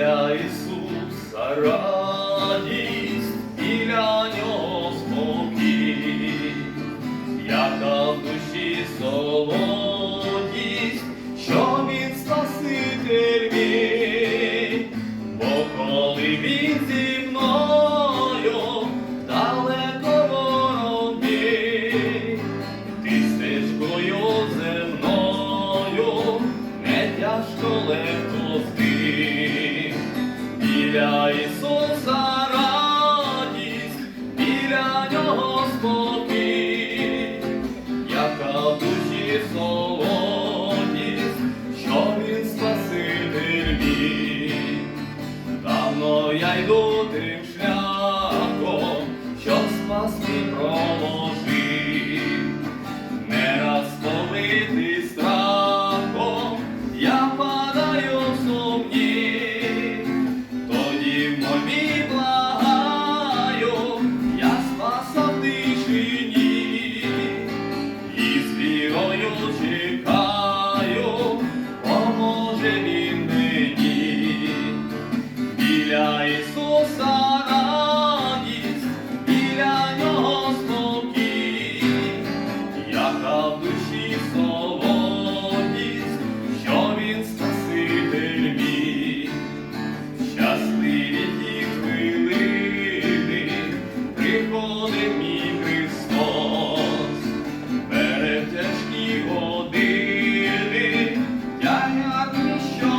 ім'я Ісуса. солодість, що він спаситель мій. давно я йду тим. 오직 me show.